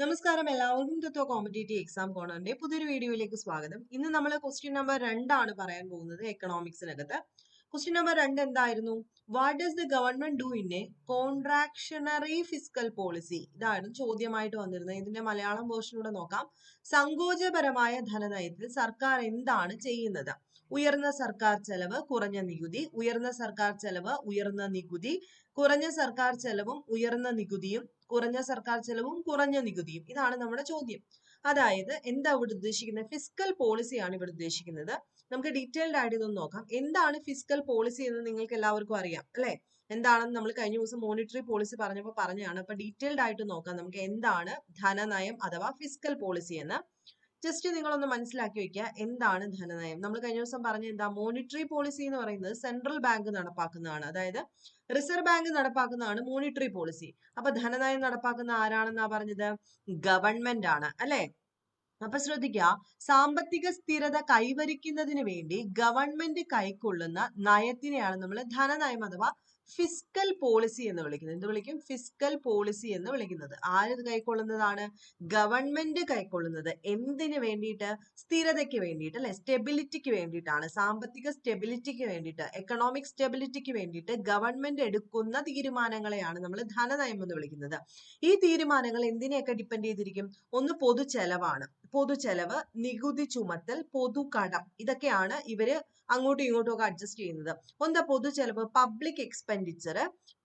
നമസ്കാരം. എല്ലാവർക്കും തത്വ competitive exam കോണറിന്റെ പുതിയൊരു വീഡിയോയിലേക്ക് സ്വാഗതം. ഇന്ന് നമ്മൾ ക്വസ്റ്റ്യൻ നമ്പർ രണ്ടാണ് പറയാൻ പോകുന്നത് എക്കണോമിക്സിനകത്ത് ക്വസ്റ്റ്യൻ നമ്പർ രണ്ട് എന്തായിരുന്നു? What does the government do in a contractionary physical policy ഇതായിരുന്നു ചോദ്യമായിട്ട് വന്നിരുന്നത്. ഇതിന്റെ മലയാളം വേർഷനൂടെ നോക്കാം. സങ്കോചപരമായ ധനനയത്തിൽ സർക്കാർ എന്താണ് ചെയ്യുന്നത്? ഉയർന്ന സർക്കാർ ചെലവ് കുറഞ്ഞ നികുതി ഉയർന്ന സർക്കാർ ചെലവ് ഉയർന്ന നികുതി കുറഞ്ഞ സർക്കാർ ചെലവും ഉയർന്ന നികുതിയും കുറഞ്ഞ സർക്കാർ ചെലവും കുറഞ്ഞ നികുതിയും. ഇതാണ് നമ്മുടെ ചോദ്യം. അതായത് എന്താ ഇവിടെ ഉദ്ദേശിക്കുന്നത്? ഫിസിക്കൽ പോളിസിയാണ് ഇവിടെ ഉദ്ദേശിക്കുന്നത്. നമുക്ക് ഡീറ്റെയിൽഡ് ആയിട്ട് ഇതൊന്ന് നോക്കാം. എന്താണ് ഫിസിക്കൽ പോളിസി എന്ന് നിങ്ങൾക്ക് എല്ലാവർക്കും അറിയാം അല്ലെ? എന്താണെന്ന് നമ്മൾ കഴിഞ്ഞ ദിവസം മോണിറ്ററി പോളിസി പറഞ്ഞപ്പോൾ പറഞ്ഞാണ് അപ്പൊ ഡീറ്റെയിൽഡ് ആയിട്ട് നോക്കാം. നമുക്ക് എന്താണ് ധനനയം അഥവാ ഫിസിക്കൽ പോളിസി എന്ന്. ജസ്റ്റ് നിങ്ങളൊന്ന് മനസ്സിലാക്കി വെക്കുക എന്താണ് ധനനയം? നമ്മൾ കഴിഞ്ഞ ദിവസം പറഞ്ഞ എന്താ മോണിറ്ററി പോളിസി എന്ന് പറയുന്നത് സെൻട്രൽ ബാങ്ക് നടപ്പാക്കുന്നതാണ്. അതായത് റിസർവ് ബാങ്ക് നടപ്പാക്കുന്നതാണ് മോണിറ്ററി പോളിസി അപ്പൊ ധനനയം നടപ്പാക്കുന്ന ആരാണെന്നാ പറഞ്ഞത്? ഗവൺമെന്റ് ആണ് അല്ലെ? അപ്പൊ ശ്രദ്ധിക്ക സാമ്പത്തിക സ്ഥിരത കൈവരിക്കുന്നതിന് വേണ്ടി ഗവൺമെന്റ് കൈക്കൊള്ളുന്ന നയത്തിനെയാണ് നമ്മൾ ധനനയം അഥവാ ഫിസ്ക്കൽ പോളിസി എന്ന് വിളിക്കുന്നത് എന്ത് വിളിക്കും? ഫിസ്ക്കൽ പോളിസി എന്ന് വിളിക്കുന്നത്. ആര് കൈക്കൊള്ളുന്നതാണ്? ഗവൺമെന്റ് കൈക്കൊള്ളുന്നത്. എന്തിനു വേണ്ടിയിട്ട്? സ്ഥിരതയ്ക്ക് വേണ്ടിയിട്ട് അല്ലെ? സ്റ്റെബിലിറ്റിക്ക് വേണ്ടിയിട്ടാണ്. സാമ്പത്തിക സ്റ്റെബിലിറ്റിക്ക് വേണ്ടിയിട്ട് എക്കണോമിക് സ്റ്റെബിലിറ്റിക്ക് വേണ്ടിയിട്ട് ഗവൺമെന്റ് എടുക്കുന്ന തീരുമാനങ്ങളെയാണ് നമ്മൾ ധനനയം എന്ന് വിളിക്കുന്നത്. ഈ തീരുമാനങ്ങൾ എന്തിനെയൊക്കെ ഡിപ്പെൻഡ് ചെയ്തിരിക്കും? ഒന്ന് പൊതു ചെലവാണ് പൊതു ചെലവ് നികുതി ചുമത്തൽ പൊതുകടം ഇതൊക്കെയാണ് ഇവർ അങ്ങോട്ടും ഇങ്ങോട്ടും ഒക്കെ അഡ്ജസ്റ്റ് ചെയ്യുന്നത്. ഒന്ന് പൊതു ചെലവ് പബ്ലിക് എക്സ്പെൻഡിച്ചർ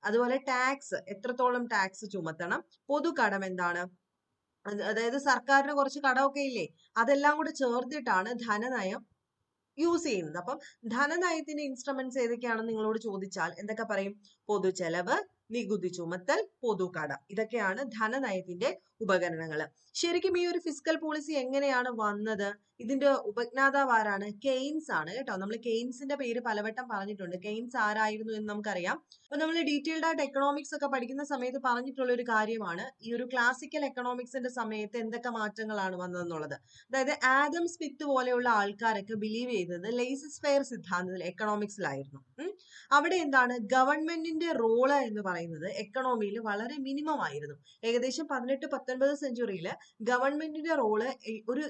അതുപോലെ ടാക്സ് എത്രത്തോളം ടാക്സ് ചുമത്തണം? പൊതുകടം എന്താണ്? അതായത് സർക്കാരിന് കുറച്ച് കടമൊക്കെ ഇല്ലേ? അതെല്ലാം കൂടെ ചേർത്തിട്ടാണ് ധനനയം യൂസ് ചെയ്യുന്നത്. അപ്പം ധനനയത്തിന്റെ ഇൻസ്ട്രുമെന്റ്സ് ഏതൊക്കെയാണെന്ന് നിങ്ങളോട് ചോദിച്ചാൽ എന്തൊക്കെ പറയും? പൊതു ചെലവ് നികുതി ചുമത്തൽ പൊതുകട. ഇതൊക്കെയാണ് ധനനയത്തിന്റെ ഉപകരണങ്ങൾ ശരിക്കും ഈ ഒരു ഫിസിക്കൽ പോളിസി എങ്ങനെയാണ് വന്നത്? ഇതിന്റെ ഉപജ്ഞാതാവ് ആരാണ് കെയ്ൻസ് ആണ് കേട്ടോ. നമ്മൾ കെയ്ൻസിന്റെ പേര് പലവട്ടം പറഞ്ഞിട്ടുണ്ട്. കെയ്ൻസ് ആരായിരുന്നു എന്ന് നമുക്കറിയാം. അപ്പൊ നമ്മൾ ഡീറ്റെയിൽഡ് ആയിട്ട് എക്കണോമിക്സ് ഒക്കെ പഠിക്കുന്ന സമയത്ത് പറഞ്ഞിട്ടുള്ള ഒരു കാര്യമാണ്. ഈ ഒരു ക്ലാസിക്കൽ എക്കണോമിക്സിന്റെ സമയത്ത് എന്തൊക്കെ മാറ്റങ്ങളാണ് വന്നതെന്നുള്ളത്. അതായത് ആദം സ്മിത്ത് പോലെയുള്ള ആൾക്കാരൊക്കെ ബിലീവ് ചെയ്തത് ലേസസ് ഫെയർ സിദ്ധാന്തത്തിൽ എക്കണോമിക്സിലായിരുന്നു. അവിടെ എന്താണ്? ഗവൺമെന്റിന്റെ റോൾ എന്ന് പറയുന്നത് എക്കണോമിയിൽ വളരെ മിനിമം ആയിരുന്നു. ഏകദേശം പതിനെട്ട് പത്തൊൻപത് സെഞ്ചുറിയിൽ ഗവൺമെന്റിന്റെ റോൾ ഒരു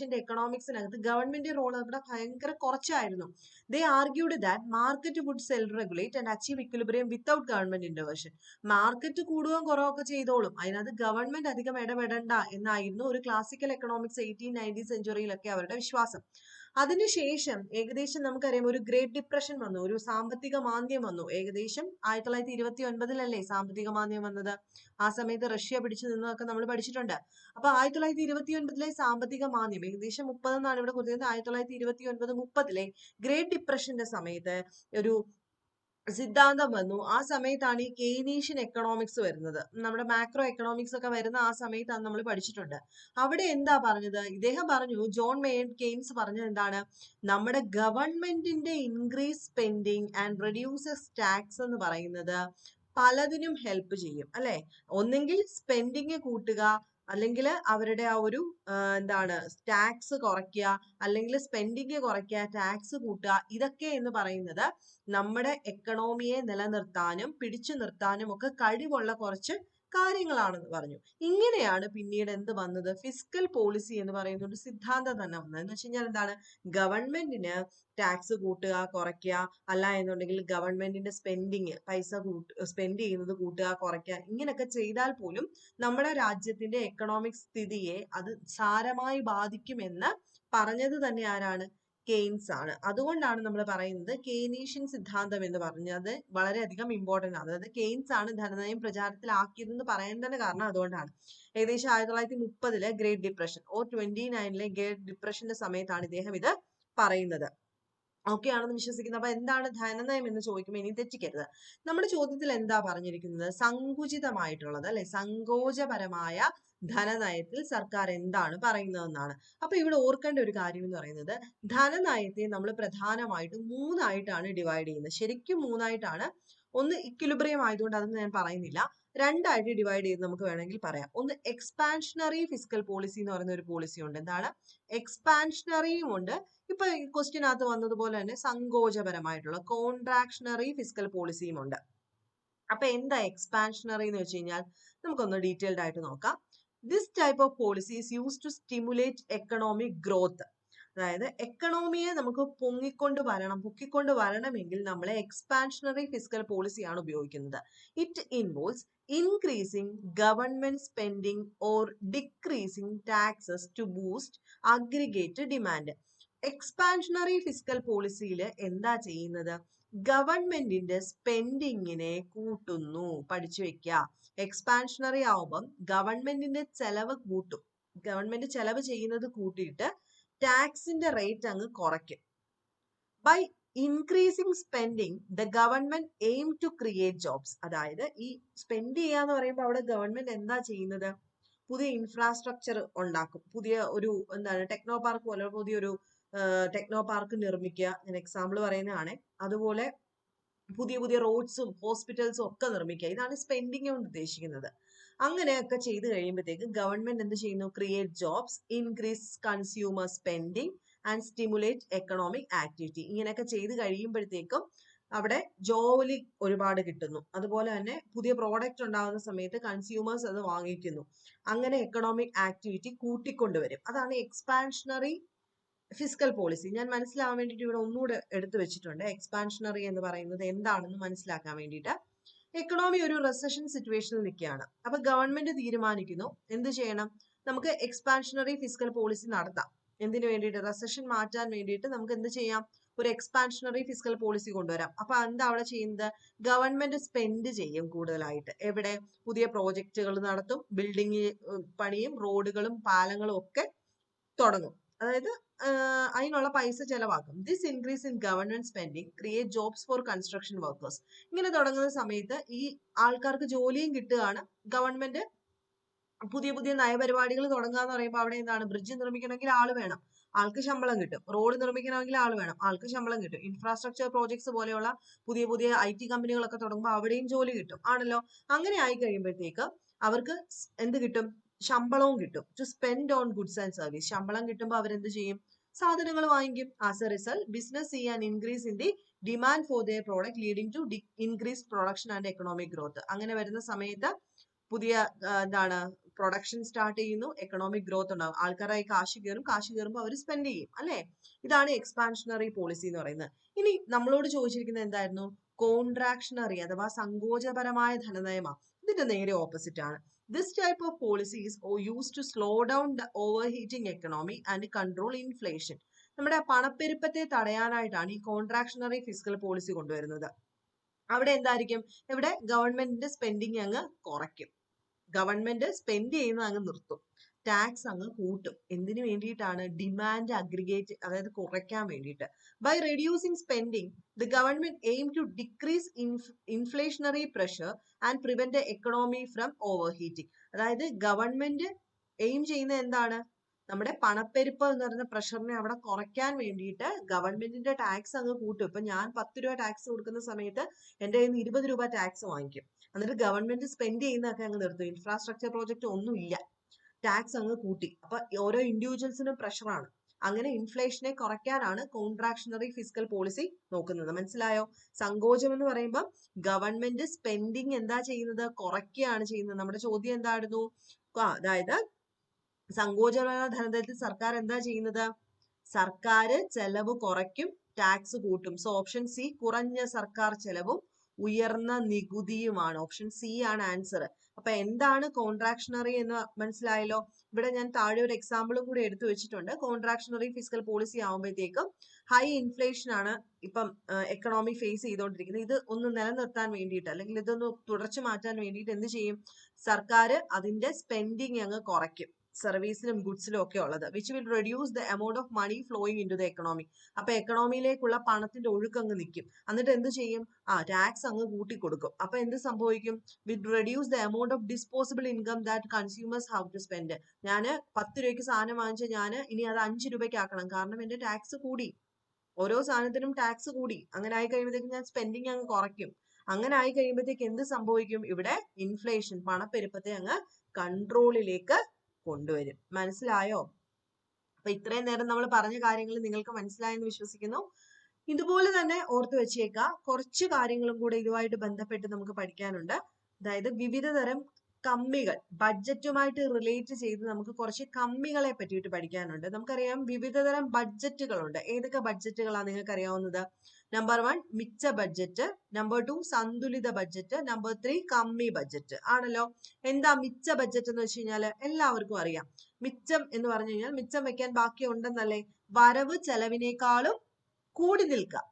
നേഷന്റെ എക്കണോമിക്സിനകത്ത് ഗവൺമെന്റ് റോൾ അവിടെ ഭയങ്കര കുറച്ചായിരുന്നു. They argued that market would self regulate and achieve equilibrium without government intervention market കൂടുകയും കുറവൊക്കെ ചെയ്തോളും. അതിനകത്ത് ഗവൺമെന്റ് അധികം ഇടപെടണ്ട എന്നായിരുന്നു ഒരു ക്ലാസിക്കൽ എക്കണോമിക്സ് എയ്റ്റീൻ നയന്റീൻ സെഞ്ചുറിയിലൊക്കെ അവരുടെ വിശ്വാസം. അതിനുശേഷം ഏകദേശം നമുക്കറിയാം ഒരു ഗ്രേറ്റ് ഡിപ്രഷൻ വന്നു ഒരു സാമ്പത്തിക മാന്ദ്യം വന്നു. ഏകദേശം ആയിരത്തി തൊള്ളായിരത്തി ഇരുപത്തി ഒൻപതിലല്ലേ സാമ്പത്തിക മാന്ദ്യം വന്നത്? ആ സമയത്ത് റഷ്യ പിടിച്ചു നിന്നതൊക്കെ നമ്മൾ പഠിച്ചിട്ടുണ്ട്. അപ്പൊ ആയിരത്തി തൊള്ളായിരത്തി ഇരുപത്തി ഒൻപതിലെ സാമ്പത്തിക മാന്ദ്യം ഏകദേശം മുപ്പതെന്നാണ് ഇവിടെ കൊടുത്തിരുന്നത് ആയിരത്തി തൊള്ളായിരത്തി ഇരുപത്തി ഒൻപത് മുപ്പതിലെ ഗ്രേറ്റ് ഡിപ്രഷന്റെ സമയത്ത് ഒരു സിദ്ധാന്തം ആ സമയത്താണ് ഈ കെയ്നീഷ്യൻ എക്കണോമിക്സ് വരുന്നത്. നമ്മുടെ മാക്രോ എക്കണോമിക്സ് ഒക്കെ വരുന്ന ആ സമയത്താണ് നമ്മൾ പഠിച്ചിട്ടുണ്ട്. അവിടെ എന്താ പറഞ്ഞത്? ഇദ്ദേഹം പറഞ്ഞു ജോൺ മേയൻ കെയ്ൻസ് പറഞ്ഞത് എന്താണ്? നമ്മുടെ ഗവൺമെന്റിന്റെ increase spending and reduces tax എന്ന് പറയുന്നത് പലതിനും ഹെൽപ്പ് ചെയ്യും. അല്ലെ? ഒന്നെങ്കിൽ സ്പെൻഡിങ് കൂട്ടുക അല്ലെങ്കിൽ അവരുടെ ആ ഒരു എന്താണ് ടാക്സ് കുറയ്ക്കുക അല്ലെങ്കിൽ സ്പെൻഡിങ് കുറയ്ക്കുക ടാക്സ് കൂട്ടുക ഇതൊക്കെ എന്ന് പറയുന്നത് നമ്മുടെ എക്കണോമിയെ നിലനിർത്താനും പിടിച്ചു നിർത്താനും ഒക്കെ കഴിവുള്ള കുറച്ച് കാര്യങ്ങളാണെന്ന് പറഞ്ഞു. ഇങ്ങനെയാണ് പിന്നീട് എന്ത് വന്നത്? ഫിസിക്കൽ പോളിസി എന്ന് പറയുന്ന ഒരു സിദ്ധാന്തം തന്നെ വന്നത്. എന്ന് വെച്ച് കഴിഞ്ഞാൽ എന്താണ്? ഗവൺമെന്റിന് ടാക്സ് കൂട്ടുക കുറയ്ക്കുക അല്ല എന്നുണ്ടെങ്കിൽ ഗവൺമെന്റിന്റെ സ്പെൻഡിങ് പൈസ കൂട്ട് സ്പെൻഡ് ചെയ്യുന്നത് കൂട്ടുക കുറയ്ക്കുക ഇങ്ങനെയൊക്കെ ചെയ്താൽ പോലും നമ്മുടെ രാജ്യത്തിന്റെ എക്കണോമിക് സ്ഥിതിയെ അത് സാരമായി ബാധിക്കുമെന്ന് പറഞ്ഞത് തന്നെ ആരാണ്? കെയ്ൻസ് ആണ്. അതുകൊണ്ടാണ് നമ്മൾ പറയുന്നത് കെയ്നീഷ്യൻ സിദ്ധാന്തം എന്ന് പറഞ്ഞത് വളരെയധികം ഇമ്പോർട്ടന്റ് ആണ്. അതായത് കെയ്ൻസ് ആണ് ധനനയം പ്രചാരത്തിലാക്കിയതെന്ന് പറയാൻ തന്നെ കാരണം അതുകൊണ്ടാണ്. ഏകദേശം ആയിരത്തി തൊള്ളായിരത്തി മുപ്പതിലെ ഗ്രേറ്റ് ഡിപ്രഷൻ ഓ ട്വന്റി നയനിലെ ഗ്രേറ്റ് ഡിപ്രഷന്റെ സമയത്താണ് ഇദ്ദേഹം ഇത് പറയുന്നത്. ഓക്കെ ആണെന്ന് വിശ്വസിക്കുന്നു അപ്പൊ എന്താണ് ധനനയം എന്ന് ചോദിക്കുമ്പോൾ ഇനി തെറ്റിക്കരുത്. നമ്മുടെ ചോദ്യത്തിൽ എന്താ പറഞ്ഞിരിക്കുന്നത്? സങ്കുചിതമായിട്ടുള്ളത് അല്ലെ? സങ്കോചപരമായ ധനനയത്തിൽ സർക്കാർ എന്താണ് പറയുന്നതെന്നാണ്. അപ്പൊ ഇവിടെ ഓർക്കേണ്ട ഒരു കാര്യം എന്ന് പറയുന്നത് ധനനയത്തെ നമ്മൾ പ്രധാനമായിട്ടും മൂന്നായിട്ടാണ് ഡിവൈഡ് ചെയ്യുന്നത്. ശരിക്കും മൂന്നായിട്ടാണ്. ഒന്ന് ഇക്വിലിബ്രിയം ആയതുകൊണ്ട് അതൊന്നും ഞാൻ പറയുന്നില്ല. രണ്ടായിട്ട് ഡിവൈഡ് ചെയ്ത് നമുക്ക് വേണമെങ്കിൽ പറയാം. ഒന്ന് എക്സ്പാൻഷനറി ഫിസിക്കൽ പോളിസി എന്ന് പറയുന്ന ഒരു പോളിസി ഉണ്ട്. എന്താണ്? എക്സ്പാൻഷനറിയും ഉണ്ട്. ഇപ്പൊ ക്വസ്റ്റ്യനകത്ത് വന്നതുപോലെ തന്നെ സങ്കോചപരമായിട്ടുള്ള കോൺട്രാക്ഷണറി ഫിസിക്കൽ പോളിസിയും ഉണ്ട്. അപ്പൊ എന്താ എക്സ്പാൻഷനറി എന്ന് വെച്ച് കഴിഞ്ഞാൽ നമുക്കൊന്ന് ഡീറ്റെയിൽഡ് ആയിട്ട് നോക്കാം. This type of policy is use to stimulate economic growth അതായത് എക്കണോമിയെ നമുക്ക് പൊങ്ങിക്കൊണ്ട് വരണം പൊക്കിക്കൊണ്ട് വരണമെങ്കിൽ നമ്മൾ എക്സ്പാൻഷണറി ഫിസിക്കൽ പോളിസിയാണ് ഉപയോഗിക്കുന്നത്. It involves increasing government spending or decreasing taxes to boost aggregate demand expansionary physical പോളിസിയിൽ എന്താ ചെയ്യുന്നത്? ഗവൺമെന്റിന്റെ സ്പെൻഡിങ്ങിനെ കൂട്ടുന്നു. പഠിച്ചു വെക്കുക എക്സ്പാൻഷണറി ആവുമ്പം ഗവൺമെന്റിന്റെ ചെലവ് കൂട്ടും. ഗവൺമെന്റ് ചെലവ് ചെയ്യുന്നത് കൂട്ടിയിട്ട് ടാക്സിന്റെ റേറ്റ് അങ്ങ് കുറയ്ക്കും. By increasing spending the government aim to create jobs അതായത് ഈ സ്പെൻഡ് ചെയ്യാന്ന് പറയുമ്പോൾ അവിടെ ഗവൺമെന്റ് എന്താ ചെയ്യുന്നത്? പുതിയ ഇൻഫ്രാസ്ട്രക്ചർ ഉണ്ടാക്കും. പുതിയ ഒരു എന്താണ് ടെക്നോ പാർക്ക് പോലെ പുതിയൊരു ടെക്നോ പാർക്ക് നിർമ്മിക്കുക. ഞാൻ എക്സാമ്പിൾ പറയുന്നതാണ്. അതുപോലെ പുതിയ പുതിയ റോഡ്സും ഹോസ്പിറ്റൽസും ഒക്കെ നിർമ്മിക്കുക. ഇതാണ് സ്പെൻഡിങ് കൊണ്ട് ഉദ്ദേശിക്കുന്നത്. അങ്ങനെയൊക്കെ ചെയ്തു കഴിയുമ്പോഴത്തേക്ക് ഗവൺമെന്റ് എന്ത് ചെയ്യുന്നു? Create jobs increase consumer spending and stimulate economic activity ഇങ്ങനെയൊക്കെ ചെയ്ത് കഴിയുമ്പോഴത്തേക്കും അവിടെ ജോലി ഒരുപാട് കിട്ടുന്നു. അതുപോലെ തന്നെ പുതിയ പ്രോഡക്റ്റ് ഉണ്ടാകുന്ന സമയത്ത് കൺസ്യൂമേഴ്സ് അത് വാങ്ങിക്കുന്നു. അങ്ങനെ എക്കണോമിക് ആക്ടിവിറ്റി കൂട്ടിക്കൊണ്ടുവരും. അതാണ് എക്സ്പാൻഷണറി ഫിസിക്കൽ പോളിസി ഞാൻ മനസ്സിലാവാൻ വേണ്ടിയിട്ട് ഇവിടെ ഒന്നുകൂടെ എടുത്തു വെച്ചിട്ടുണ്ട്. എക്സ്പാൻഷണറി എന്ന് പറയുന്നത് എന്താണെന്ന് മനസ്സിലാക്കാൻ വേണ്ടിയിട്ട്. എക്കണോമി ഒരു റെസഷൻ സിറ്റുവേഷനിൽ നിൽക്കുകയാണ്. അപ്പൊ ഗവൺമെന്റ് തീരുമാനിക്കുന്നു. എന്ത് ചെയ്യണം? നമുക്ക് എക്സ്പാൻഷനറി ഫിസിക്കൽ പോളിസി നടത്താം. എന്തിനു വേണ്ടിയിട്ട്? റെസഷൻ മാറ്റാൻ വേണ്ടിയിട്ട് നമുക്ക് എന്ത് ചെയ്യാം? ഒരു എക്സ്പാൻഷനറി ഫിസിക്കൽ പോളിസി കൊണ്ടുവരാം. അപ്പൊ എന്താ അവിടെ ചെയ്യുന്നത്? ഗവൺമെന്റ് സ്പെൻഡ് ചെയ്യും കൂടുതലായിട്ട്. എവിടെ? പുതിയ പ്രോജക്റ്റുകൾ നടത്തും. ബിൽഡിംഗ് പണിയും റോഡുകളും പാലങ്ങളും ഒക്കെ തുടങ്ങും. അതായത് അതിനുള്ള പൈസ ചെലവാക്കും. This increase in government spending create jobs for construction workers ഇങ്ങനെ തുടങ്ങുന്ന സമയത്ത് ഈ ആൾക്കാർക്ക് ജോലിയും കിട്ടുകയാണ്. ഗവൺമെന്റ് പുതിയ പുതിയ നയപരിപാടികൾ തുടങ്ങുക എന്ന് പറയുമ്പോൾ അവിടെ എന്താണ്? ബ്രിഡ്ജ് നിർമ്മിക്കണമെങ്കിൽ ആൾ വേണം. ആൾക്ക് ശമ്പളം കിട്ടും. റോഡ് നിർമ്മിക്കണമെങ്കിൽ ആൾ വേണം. ആൾക്ക് ശമ്പളം കിട്ടും. ഇൻഫ്രാസ്ട്രക്ചർ പ്രോജക്ട്സ് പോലെയുള്ള പുതിയ പുതിയ ഐ ടി കമ്പനികളൊക്കെ തുടങ്ങുമ്പോൾ അവിടെയും ജോലി കിട്ടും. ആണല്ലോ? അങ്ങനെ ആയി കഴിയുമ്പോഴത്തേക്ക് അവർക്ക് എന്ത് കിട്ടും? ശമ്പളവും കിട്ടും. To spend on goods and service ശമ്പളം കിട്ടുമ്പോൾ അവരെന്ത് ചെയ്യും? സാധനങ്ങൾ വാങ്ങിക്കും. ആസ് എ റിസൾട്ട് ബിസിനസ് ചെയ്യാൻ increase in the demand for their product leading to increase production and economic growth അങ്ങനെ വരുന്ന സമയത്ത് പുതിയ എന്താണ് പ്രൊഡക്ഷൻ സ്റ്റാർട്ട് ചെയ്യുന്നു എക്കണോമിക് ഗ്രോത്ത് ഉണ്ടാവും. ആൾക്കാരായി കാശ് കയറും കാശ് കയറുമ്പോൾ അവർ സ്പെൻഡ് ചെയ്യും അല്ലെ? ഇതാണ് എക്സ്പാൻഷണറി പോളിസി എന്ന് പറയുന്നത്. ഇനി നമ്മളോട് ചോദിച്ചിരിക്കുന്നത് എന്തായിരുന്നു? കോൺട്രാക്ഷണറി അഥവാ സങ്കോചപരമായ ധനനയമാണ് ഇതിന്റെ നേരെ ഓപ്പോസിറ്റ് ആണ്. This type of policy is used to slow down the overheating economy and control inflation. നമ്മുടെ പണപ്പെരുപ്പത്തെ തടയാനായിട്ടാണ് ഈ കോൺട്രാക്ഷണറി ഫിസിക്കൽ പോളിസി കൊണ്ടുവരുന്നത്. അവിടെ എന്തായിരിക്കും? ഇവിടെ ഗവൺമെന്റിന്റെ സ്പെൻഡിങ് അങ്ങ് കുറയ്ക്കും. ഗവൺമെന്റ് സ്പെൻഡ് ചെയ്യുന്നത് അങ്ങ് നിർത്തും. ടാക്സ് അങ്ങ് കൂട്ടും. എന്തിനു വേണ്ടിയിട്ടാണ്? ഡിമാൻഡ് അഗ്രിഗേറ്റ് അതായത് കുറയ്ക്കാൻ വേണ്ടിയിട്ട്. By reducing spending the government aim to decrease inflationary pressure and prevent economy from over heating അതായത് ഗവൺമെന്റ് എയിം ചെയ്യുന്നത് എന്താണ്? നമ്മുടെ പണപ്പെരുപ്പം എന്ന് പറയുന്ന പ്രഷറിനെ അവിടെ കുറയ്ക്കാൻ വേണ്ടിയിട്ട് ഗവൺമെന്റിന്റെ ടാക്സ് അങ്ങ് കൂട്ടും. ഇപ്പൊ ഞാൻ പത്ത് രൂപ ടാക്സ് കൊടുക്കുന്ന സമയത്ത് എന്റെ കയ്യിൽ നിന്ന് ഇരുപത് രൂപ ടാക്സ് വാങ്ങിക്കും. എന്നിട്ട് ഗവൺമെന്റ് സ്പെൻഡ് ചെയ്യുന്നതൊക്കെ അങ്ങ് നിർത്തും. ഇൻഫ്രാസ്ട്രക്ചർ പ്രോജക്റ്റ് ഒന്നുമില്ല. ടാക്സ് അങ്ങ് കൂട്ടി. അപ്പൊ ഓരോ ഇൻഡിവിജ്വൽസിനും പ്രഷറാണ് അങ്ങനെ ഇൻഫ്ലേഷനെ കുറയ്ക്കാനാണ് കോൺട്രാക്ഷണറി ഫിസിക്കൽ പോളിസി നോക്കുന്നത്. മനസ്സിലായോ? സങ്കോചം എന്ന് പറയുമ്പോൾ ഗവൺമെന്റ് സ്പെൻഡിങ് എന്താ ചെയ്യുന്നത്? കുറയ്ക്കുകയാണ് ചെയ്യുന്നത്. നമ്മുടെ ചോദ്യം എന്തായിരുന്നു? അതായത് സങ്കോചമായ ധനത്തിൽ സർക്കാർ എന്താ ചെയ്യുന്നത്? സർക്കാർ ചെലവ് കുറയ്ക്കും ടാക്സ് കൂട്ടും. സോ ഓപ്ഷൻ സി കുറഞ്ഞ സർക്കാർ ചെലവും ഉയർന്ന നികുതിയുമാണ്. ഓപ്ഷൻ സി ആണ് ആൻസർ അപ്പൊ എന്താണ് കോൺട്രാക്ഷണറി എന്ന് മനസ്സിലായല്ലോ? ഇവിടെ ഞാൻ താഴെ ഒരു എക്സാമ്പിളും കൂടി എടുത്തു വെച്ചിട്ടുണ്ട്. കോൺട്രാക്ഷണറി ഫിസിക്കൽ പോളിസി ആകുമ്പോഴത്തേക്കും ഹൈ ഇൻഫ്ലേഷൻ ആണ് ഇപ്പം എക്കണോമി ഫേസ് ചെയ്തുകൊണ്ടിരിക്കുന്നത് ഇത് ഒന്ന് നിലനിർത്താൻ വേണ്ടിയിട്ട് അല്ലെങ്കിൽ ഇതൊന്ന് തുടർച്ച മാറ്റാൻ വേണ്ടിയിട്ട് എന്ത് ചെയ്യും? സർക്കാർ അതിന്റെ സ്പെൻഡിങ് അങ്ങ് കുറയ്ക്കും. സർവീസിലും ഗുഡ്സിലും ഒക്കെ ഉള്ളത്. Which will reduce the amount of money flowing in to the economy അപ്പൊ എക്കണോമിയിലേക്കുള്ള പണത്തിന്റെ ഒഴുക്ക് അങ്ങ് നിൽക്കും എന്നിട്ട് എന്ത് ചെയ്യും? ആ ടാക്സ് അങ്ങ് കൂട്ടി കൊടുക്കും അപ്പൊ എന്ത് സംഭവിക്കും? Will reduce the amount of disposable income that consumers have to spend ഞാൻ പത്ത് രൂപയ്ക്ക് സാധനം വാങ്ങിച്ച ഞാൻ ഇനി അത് അഞ്ച് രൂപയ്ക്ക് ആക്കണം കാരണം എന്റെ ടാക്സ് കൂടി. ഓരോ സാധനത്തിനും ടാക്സ് കൂടി. അങ്ങനെ ആയി കഴിയുമ്പോഴത്തേക്ക് ഞാൻ സ്പെൻഡിങ് അങ്ങ് കുറയ്ക്കും. അങ്ങനെ ആയി കഴിയുമ്പോഴത്തേക്ക് എന്ത് സംഭവിക്കും? ഇവിടെ ഇൻഫ്ലേഷൻ പണപ്പെരുപ്പത്തെ അങ്ങ് കൺട്രോളിലേക്ക് കൊണ്ടുവരും. മനസ്സിലായോ? അപ്പൊ ഇത്രയും നേരം നമ്മൾ പറഞ്ഞ കാര്യങ്ങൾ നിങ്ങൾക്ക് മനസ്സിലായെന്ന് വിശ്വസിക്കുന്നു. ഇതുപോലെ തന്നെ ഓർത്തു വെച്ചേക്കുക. കുറച്ച് കാര്യങ്ങളും കൂടെ ഇതുമായിട്ട് ബന്ധപ്പെട്ട് നമുക്ക് പഠിക്കാനുണ്ട്. അതായത് വിവിധ തരം കമ്മികൾ ബഡ്ജറ്റുമായിട്ട് റിലേറ്റ് ചെയ്ത് നമുക്ക് കുറച്ച് കമ്മികളെ പറ്റിയിട്ട് പഠിക്കാനുണ്ട്. നമുക്കറിയാം വിവിധ തരം ബഡ്ജറ്റുകളുണ്ട്. ഏതൊക്കെ ബഡ്ജറ്റുകളാണ് നിങ്ങൾക്ക് അറിയാവുന്നത് നമ്പർ വൺ മിച്ച ബഡ്ജറ്റ് നമ്പർ ടു സന്തുലിത ബഡ്ജറ്റ് നമ്പർ ത്രീ കമ്മി ബഡ്ജറ്റ് ആണല്ലോ? എന്താ മിച്ച ബഡ്ജറ്റ് എന്ന് വെച്ച് കഴിഞ്ഞാൽ എല്ലാവർക്കും അറിയാം. മിച്ചം എന്ന് പറഞ്ഞു കഴിഞ്ഞാൽ മിച്ചം വെക്കാൻ ബാക്കി ഉണ്ടെന്നല്ലേ? വരവ് ചെലവിനേക്കാളും കൂടി നിൽക്കുക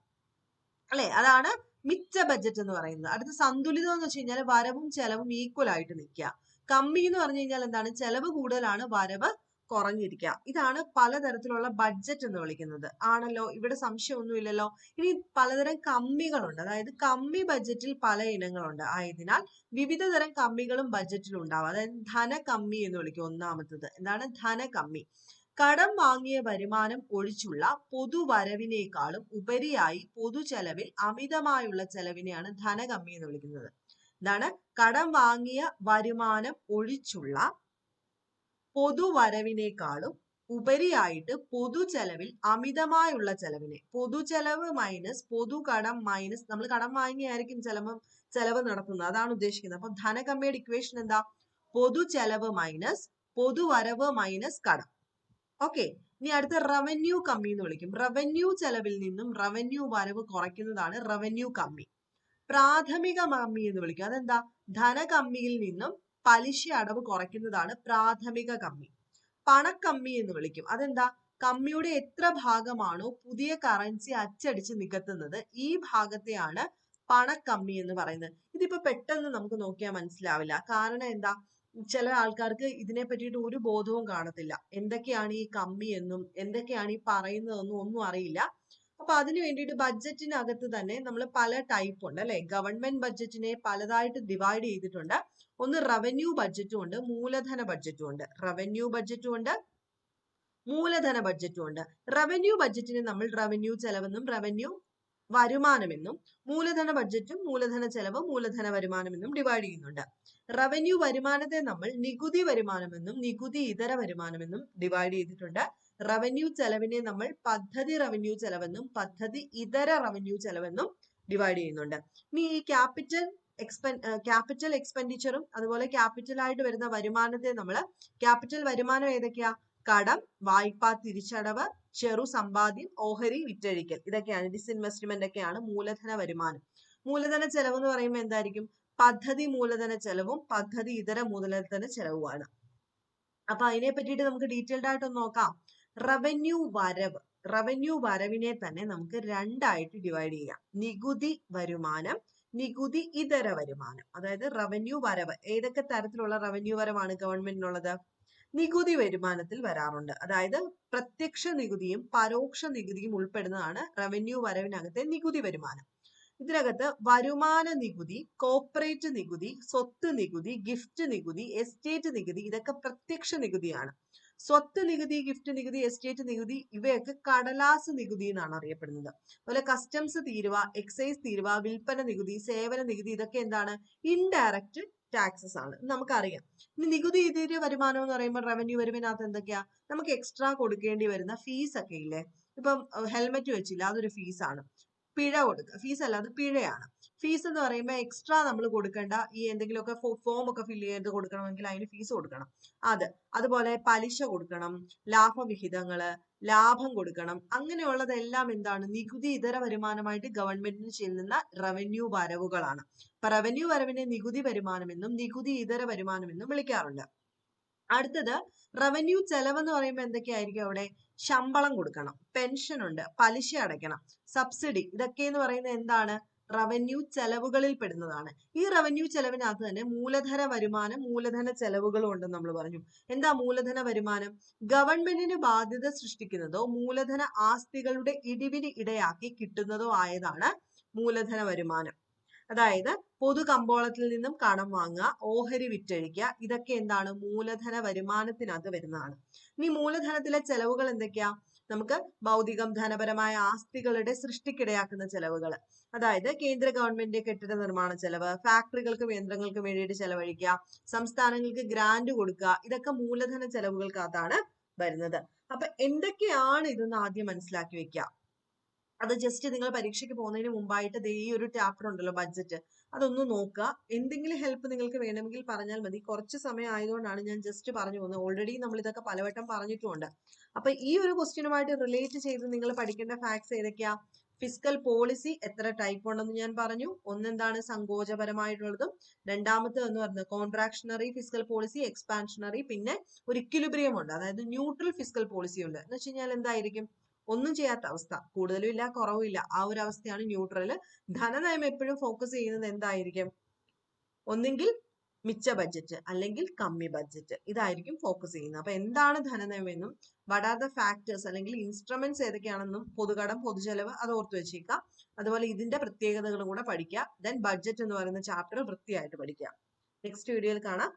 അല്ലെ? അതാണ് മിച്ച ബഡ്ജറ്റ് എന്ന് പറയുന്നത്. അടുത്ത സന്തുലിതം എന്ന് വെച്ച് കഴിഞ്ഞാൽ വരവും ചെലവും ഈക്വൽ ആയിട്ട് നിൽക്കുക. കമ്മി എന്ന് പറഞ്ഞു കഴിഞ്ഞാൽ എന്താണ്? ചെലവ് കൂടുതലാണ് വരവ് കുറഞ്ഞിരിക്കുക ഇതാണ് പലതരത്തിലുള്ള ബഡ്ജറ്റ് എന്ന് വിളിക്കുന്നത്. ആണല്ലോ? ഇവിടെ സംശയമൊന്നുമില്ലല്ലോ? ഇനി പലതരം കമ്മികളുണ്ട്. അതായത് കമ്മി ബഡ്ജറ്റിൽ പല ഇനങ്ങളുണ്ട്. ആയതിനാൽ വിവിധ തരം കമ്മികളും ബഡ്ജറ്റിൽ ഉണ്ടാവും. അതായത് ധനകമ്മി എന്ന് വിളിക്കും ഒന്നാമത്തത്. എന്താണ്? ധനകമ്മി. കടം വാങ്ങിയ വരുമാനം ഒഴിച്ചുള്ള പൊതുവരവിനേക്കാളും ഉപരിയായി പൊതുചെലവിൽ അമിതമായുള്ള ചെലവിനെയാണ് ധനകമ്മി എന്ന് വിളിക്കുന്നത്. എന്താണ്? കടം വാങ്ങിയ വരുമാനം ഒഴിച്ചുള്ള പൊതുവരവിനേക്കാളും ഉപരിയായിട്ട് പൊതുചെലവിൽ അമിതമായുള്ള ചെലവിനെ പൊതുചെലവ് മൈനസ് പൊതു കടം മൈനസ് നമ്മൾ കടം വാങ്ങിയായിരിക്കും ചെലവ് ചെലവ് നടത്തുന്നത്. അതാണ് ഉദ്ദേശിക്കുന്നത്. അപ്പൊ ധനകമ്മിയുടെ ഇക്വേഷൻ എന്താ? പൊതുചെലവ് മൈനസ് പൊതുവരവ് മൈനസ് കടം. ഓക്കെ. ഇനി അടുത്ത റവന്യൂ കമ്മി എന്ന് വിളിക്കും. റവന്യൂ ചെലവിൽ നിന്നും റവന്യൂ വരവ് കുറയ്ക്കുന്നതാണ് റവന്യൂ കമ്മി. പ്രാഥമിക കമ്മി എന്ന് വിളിക്കും. അതെന്താ? ധനകമ്മിയിൽ നിന്നും പലിശ അടവ് കുറയ്ക്കുന്നതാണ് പ്രാഥമിക കമ്മി. പണക്കമ്മി എന്ന് വിളിക്കും. അതെന്താ? കമ്മിയുടെ എത്ര ഭാഗമാണോ പുതിയ കറൻസി അച്ചടിച്ച് നികത്തുന്നത് ഈ ഭാഗത്തെയാണ് പണക്കമ്മി എന്ന് പറയുന്നത്. ഇതിപ്പോ പെട്ടെന്ന് നമുക്ക് നോക്കിയാൽ മനസ്സിലാവില്ല. കാരണം എന്താ? ചില ആൾക്കാർക്ക് ഇതിനെ പറ്റിയിട്ട് ഒരു ബോധവും കാണത്തില്ല. എന്തൊക്കെയാണ് ഈ കമ്മി എന്നും എന്തൊക്കെയാണ് ഈ പറയുന്നതെന്നും ഒന്നും അറിയില്ല. അപ്പൊ അതിനു വേണ്ടിയിട്ട് ബഡ്ജറ്റിനകത്ത് തന്നെ നമ്മൾ പല ടൈപ്പ് ഉണ്ട് അല്ലെ? ഗവൺമെന്റ് ബഡ്ജറ്റിനെ പലതായിട്ട് ഡിവൈഡ് ചെയ്തിട്ടുണ്ട്. ഒന്ന് റവന്യൂ ബഡ്ജറ്റും ഉണ്ട് മൂലധന ബഡ്ജറ്റും ഉണ്ട്. റവന്യൂ ബഡ്ജറ്റും ഉണ്ട് മൂലധന ബഡ്ജറ്റും ഉണ്ട്. റവന്യൂ ബഡ്ജറ്റിനെ നമ്മൾ റവന്യൂ ചെലവെന്നും റവന്യൂ വരുമാനമെന്നും മൂലധന ബഡ്ജറ്റും മൂലധന ചെലവ് മൂലധന വരുമാനമെന്നും ഡിവൈഡ് ചെയ്യുന്നുണ്ട്. റവന്യൂ വരുമാനത്തെ നമ്മൾ നികുതി വരുമാനമെന്നും നികുതി ഇതര വരുമാനമെന്നും ഡിവൈഡ് ചെയ്തിട്ടുണ്ട്. റവന്യൂ ചെലവിനെ നമ്മൾ പദ്ധതി റവന്യൂ ചെലവെന്നും പദ്ധതി ഇതര റവന്യൂ ചെലവെന്നും ഡിവൈഡ് ചെയ്യുന്നുണ്ട്. ഇനി ഈ ക്യാപിറ്റൽ എക്സ്പെൻ ക്യാപിറ്റൽ എക്സ്പെൻഡിച്ചറും അതുപോലെ ക്യാപിറ്റൽ ആയിട്ട് വരുന്ന വരുമാനത്തെ നമ്മൾ ക്യാപിറ്റൽ വരുമാനം ഏതൊക്കെയാ? കടം വായ്പ തിരിച്ചടവ് ചെറു സമ്പാദ്യം ഓഹരി വിറ്റഴിക്കൽ. ഇതൊക്കെയാണ്. ഡിസ്ഇൻവെസ്റ്റ്മെന്റ് ഒക്കെയാണ് മൂലധന വരുമാനം. മൂലധന ചെലവ് എന്ന് പറയുമ്പോൾ എന്തായിരിക്കും? പദ്ധതി മൂലധന ചെലവും പദ്ധതി ഇതര മൂലധന ചെലവുമാണ്. അപ്പൊ അതിനെ പറ്റിയിട്ട് നമുക്ക് ഡീറ്റെയിൽഡ് ആയിട്ട് നോക്കാം. റവന്യൂ വരവ്. റവന്യൂ വരവിനെ തന്നെ നമുക്ക് രണ്ടായിട്ട് ഡിവൈഡ് ചെയ്യാം. നികുതി വരുമാനം നികുതി ഇതര വരുമാനം അതായത് റവന്യൂ വരവ്. ഏതൊക്കെ തരത്തിലുള്ള റവന്യൂ വരവാണ് ഗവൺമെന്റിനുള്ളത്? നികുതി വരുമാനത്തിൽ വരാറുണ്ട്. അതായത് പ്രത്യക്ഷ നികുതിയും പരോക്ഷ നികുതിയും ഉൾപ്പെടുന്നതാണ് റവന്യൂ വരവിനകത്തെ നികുതി വരുമാനം. ഇതിനകത്ത് വരുമാന നികുതി കോർപ്പറേറ്റ് നികുതി സ്വത്ത് നികുതി ഗിഫ്റ്റ് നികുതി എസ്റ്റേറ്റ് നികുതി ഇതൊക്കെ പ്രത്യക്ഷ നികുതിയാണ്. സ്വത്ത് നികുതി ഗിഫ്റ്റ് നികുതി എസ്റ്റേറ്റ് നികുതി ഇവയൊക്കെ കടലാസ് നികുതി എന്നാണ് അറിയപ്പെടുന്നത്. അതുപോലെ കസ്റ്റംസ് തീരുവ എക്സൈസ് തീരുവ വിൽപ്പന നികുതി സേവന നികുതി ഇതൊക്കെ എന്താണ്? ഇൻഡയറക്റ്റ് ടാക്സസ് ആണ്. നമുക്കറിയാം. ഇനി നികുതി ഇതര വരുമാനം എന്ന് പറയുമ്പോൾ റവന്യൂ വരുമാനകത്ത് എന്തൊക്കെയാ? നമുക്ക് എക്സ്ട്രാ കൊടുക്കേണ്ടി വരുന്ന ഫീസ് ഒക്കെ ഇല്ലേ? ഇപ്പം ഹെൽമെറ്റ് വെച്ചില്ല അതൊരു ഫീസാണ് പിഴ കൊടുക്കുക ഫീസ് അല്ല അത് പിഴയാണ്. ഫീസ് എന്ന് പറയുമ്പോൾ എക്സ്ട്രാ നമ്മൾ കൊടുക്കേണ്ട. ഈ എന്തെങ്കിലുമൊക്കെ ഫോം ഒക്കെ ഫില്ല് ചെയ്ത് കൊടുക്കണമെങ്കിൽ അതിന് ഫീസ് കൊടുക്കണം. അത്. അതുപോലെ പലിശ കൊടുക്കണം ലാഭവിഹിതങ്ങൾ ലാഭം കൊടുക്കണം. അങ്ങനെയുള്ളതെല്ലാം എന്താണ്? നികുതി ഇതര വരുമാനമായിട്ട് ഗവൺമെന്റിന് ചെല്ലുന്ന റവന്യൂ വരവുകളാണ്. അപ്പൊ റവന്യൂ വരവിനെ നികുതി വരുമാനമെന്നും നികുതി ഇതര വരുമാനമെന്നും വിളിക്കാറുണ്ട്. അടുത്തത് റവന്യൂ ചെലവ് എന്ന് പറയുമ്പോൾ എന്തൊക്കെയായിരിക്കും അവിടെ? ശമ്പളം കൊടുക്കണം പെൻഷൻ ഉണ്ട് പലിശ അടയ്ക്കണം സബ്സിഡി ഇതൊക്കെ എന്ന് പറയുന്നത് എന്താണ്? റവന്യൂ ചെലവുകളിൽ പെടുന്നതാണ്. ഈ റവന്യൂ ചെലവിനകത്ത് തന്നെ മൂലധന വരുമാനം മൂലധന ചെലവുകളും ഉണ്ടെന്ന് നമ്മൾ പറഞ്ഞു. എന്താ മൂലധന വരുമാനം? ഗവൺമെന്റിന് ബാധ്യത സൃഷ്ടിക്കുന്നതോ മൂലധന ആസ്തികളുടെ ഇടിവിന് ഇടയാക്കി കിട്ടുന്നതോ ആയതാണ് മൂലധന വരുമാനം. അതായത് പൊതു കമ്പോളത്തിൽ നിന്നും കടം വാങ്ങുക ഓഹരി വിറ്റഴിക്കുക ഇതൊക്കെ എന്താണ്? മൂലധന വരുമാനത്തിനകത്ത് വരുന്നതാണ്. ഇനി മൂലധനത്തിലെ ചെലവുകൾ എന്തൊക്കെയാ? നമുക്ക് ഭൗതികം ധനപരമായ ആസ്തികളുടെ സൃഷ്ടിക്കിടയാക്കുന്ന ചെലവുകൾ അതായത് കേന്ദ്ര ഗവൺമെന്റ് കെട്ടിട നിർമ്മാണ ചെലവ് ഫാക്ടറികൾക്കും യന്ത്രങ്ങൾക്കും വേണ്ടിയിട്ട് ചെലവഴിക്കുക സംസ്ഥാനങ്ങൾക്ക് ഗ്രാന്റ് കൊടുക്കുക ഇതൊക്കെ മൂലധന ചെലവുകൾക്കകത്താണ് വരുന്നത്. അപ്പൊ എന്തൊക്കെയാണ് ഇതെന്ന് ആദ്യം മനസ്സിലാക്കി വെക്കുക? അത് ജസ്റ്റ് നിങ്ങൾ പരീക്ഷയ്ക്ക് പോകുന്നതിന് മുമ്പായിട്ട് ദേ ഈ ഒരു ചാപ്റ്റർ ഉണ്ടല്ലോ ബഡ്ജറ്റ് അതൊന്ന് നോക്കുക. എന്തെങ്കിലും ഹെൽപ്പ് നിങ്ങൾക്ക് വേണമെങ്കിൽ പറഞ്ഞാൽ മതി. കുറച്ച് സമയം ആയതുകൊണ്ടാണ് ഞാൻ ജസ്റ്റ് പറഞ്ഞു പോകുന്നത്. ഓൾറെഡി നമ്മൾ ഇതൊക്കെ പലവട്ടം പറഞ്ഞിട്ടുമുണ്ട് അപ്പൊ ഈ ഒരു ക്വസ്റ്റ്യനുമായിട്ട് റിലേറ്റ് ചെയ്ത് നിങ്ങൾ പഠിക്കേണ്ട ഫാക്ട്സ് ഏതൊക്കെയാ? ഫിസിക്കൽ പോളിസി എത്ര ടൈപ്പ് ഉണ്ടെന്ന് ഞാൻ പറഞ്ഞു. ഒന്നെന്താണ് സങ്കോചപരമായിട്ടുള്ളതും? രണ്ടാമത്തെ എന്ന് പറയുന്നത് കോൺട്രാക്ഷണറി ഫിസിക്കൽ പോളിസി എക്സ്പാൻഷണറി പിന്നെ ഒരു ഇക്വിലിബ്രിയം ഉണ്ട്. അതായത് ന്യൂട്രൽ ഫിസിക്കൽ പോളിസി ഉണ്ട്. എന്ന് വെച്ച് കഴിഞ്ഞാൽ എന്തായിരിക്കും? ഒന്നും ചെയ്യാത്ത അവസ്ഥ. കൂടുതലും ഇല്ല കുറവും ഇല്ല. ആ ഒരു അവസ്ഥയാണ് ന്യൂട്രൽ ധനനയം എപ്പോഴും ഫോക്കസ് ചെയ്യുന്നത് എന്തായിരിക്കും? ഒന്നെങ്കിൽ മിച്ച ബഡ്ജറ്റ് അല്ലെങ്കിൽ കമ്മി ബഡ്ജറ്റ് ഇതായിരിക്കും ഫോക്കസ് ചെയ്യുന്നത്. അപ്പൊ എന്താണ് ധനനയം എന്നും വട്ട് ആർ ദ ഫാക്ടേഴ്സ് അല്ലെങ്കിൽ ഇൻസ്ട്രുമെന്റ്സ് ഏതൊക്കെയാണെന്നും പൊതുകടം പൊതുചെലവ് അത് ഓർത്ത് വെച്ചേക്കുക. അതുപോലെ ഇതിന്റെ പ്രത്യേകതകളും കൂടെ പഠിക്കുക. ദെൻ ബഡ്ജറ്റ് എന്ന് പറയുന്ന ചാപ്റ്റർ വൃത്തിയായിട്ട് പഠിക്കുക. നെക്സ്റ്റ് വീഡിയോയിൽ കാണാം.